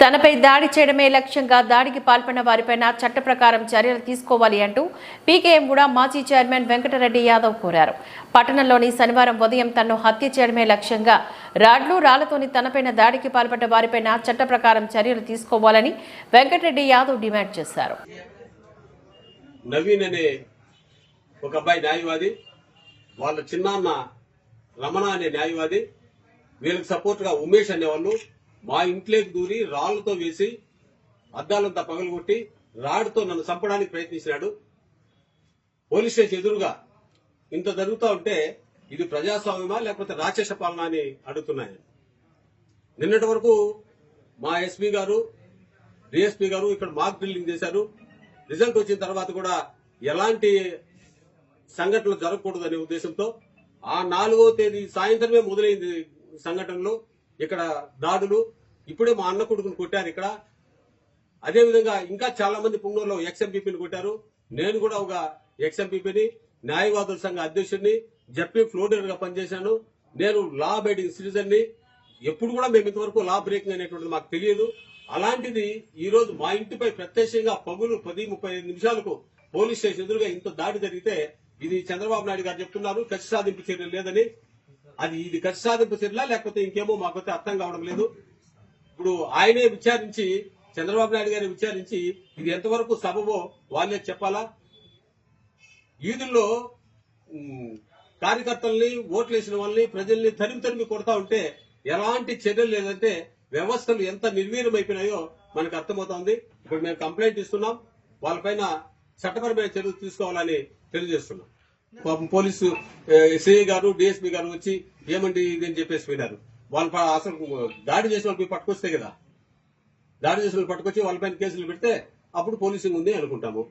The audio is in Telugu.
తనపై దాడి చేయడమే లక్ష్యంగా దాడికి పాల్పడిన వారిపైన చట్ట ప్రకారం చర్యలు తీసుకోవాలి అంటూ పీకేఎం కూడా మాజీ చైర్మన్ వెంకటరెడ్డి యాదవ్ కోరారు. పట్టణంలోని శనివారం ఉదయం తనను హత్య చేయడమే లక్ష్యంగా రాడ్లు రాళ్ళతోని తనపైన దాడికి పాల్పడ్డ వారిపైన చట్ట ప్రకారం చర్యలు తీసుకోవాలని వెంకటరెడ్డి యాదవ్ డిమాండ్ చేశారు. నవీన్ అనే ఒక అబ్బాయి న్యాయవాది వాళ్ళ చిన్నాన్న రమణ అనే న్యాయవాది వీళ్ళకి సపోర్ట్గా ఉమేష్ అనేవాళ్ళు మా ఇంట్లోకి దూరి రాళ్ళతో వేసి అద్దాలంతా పగలగొట్టి రాడ్తో నన్ను చంపడానికి ప్రయత్నించినాడు. పోలీస్ స్టేషన్ ఎదురుగా ఇంత జరుగుతూ ఉంటే ఇది ప్రజాస్వామ్యమా లేకపోతే రాక్షస పాలన అని అడుగుతున్నాయి. నిన్నటి వరకు మా ఎస్పీ గారు డిఎస్పీ గారు ఇక్కడ మాక్ డ్రిల్లింగ్ చేశారు. రిజల్ట్ వచ్చిన తర్వాత కూడా ఎలాంటి సంఘటనలు జరగకూడదు ఉద్దేశంతో ఆ నాలుగో తేదీ సాయంత్రమే మొదలైంది సంఘటనలు. ఇక్కడ దాడులు ఇప్పుడే మా అన్న కొడుకుని కొట్టారు ఇక్కడ. అదే విధంగా ఇంకా చాలా మంది పుంగూరులో ఎక్స్ఎంపీపీని కొట్టారు. నేను కూడా ఒక ఎక్స్ఎంపీపీని న్యాయవాదుల సంఘ అధ్యక్షుడిని జడ్పీ ఫ్లోడర్గా పనిచేశాను. నేను లా అబైడింగ్ సిటిజన్ని ఎప్పుడు కూడా మేము ఇంతవరకు లా బ్రేకింగ్ అనేటువంటిది మాకు తెలియదు. అలాంటిది ఈ రోజు మా ఇంటిపై ప్రత్యక్షంగా పగులు పది ముప్పై ఐదు నిమిషాలకు పోలీస్ స్టేషన్ ఎదురుగా ఇంత దాడి జరిగితే ఇది చంద్రబాబు నాయుడు గారు చెప్తున్నారు ఖర్చు సాధింపు చర్యలు లేదని. అది ఇది ఖర్చు సాధింపు చర్యలా లేకపోతే ఇంకేమో మాకైతే అర్థం కావడం లేదు. ఇప్పుడు ఆయనే విచారించి చంద్రబాబు నాయుడు గారిని విచారించి ఇది ఎంతవరకు సబబో వాళ్ళే చెప్పాలా? ఈదుల్లో కార్యకర్తల్ని ఓట్లేసిన వాళ్ళని ప్రజల్ని తరిమి తరిమి కొడతా ఉంటే ఎలాంటి చర్యలు లేదంటే వ్యవస్థలు ఎంత నిర్వీర్యమైపోయినాయో మనకు అర్థమవుతోంది. ఇప్పుడు మేము కంప్లైంట్ ఇస్తున్నాం. వాళ్ళపైన చట్టపరమైన చర్యలు తీసుకోవాలని తెలియజేస్తున్నాం. పాపం పోలీసు సిఐ గారు డిఎస్పీ గారు వచ్చి ఏమండి ఇది అని చెప్పేసి పోయినారు. వాళ్ళ అసలు దాడి చేసిన వాళ్ళకి పట్టుకొస్తే కదా. దాడి చేసిన వాళ్ళు పట్టుకొచ్చి వాళ్ళపైన కేసులు పెడితే అప్పుడు పోలీసింగ్ ఉంది అనుకుంటాము.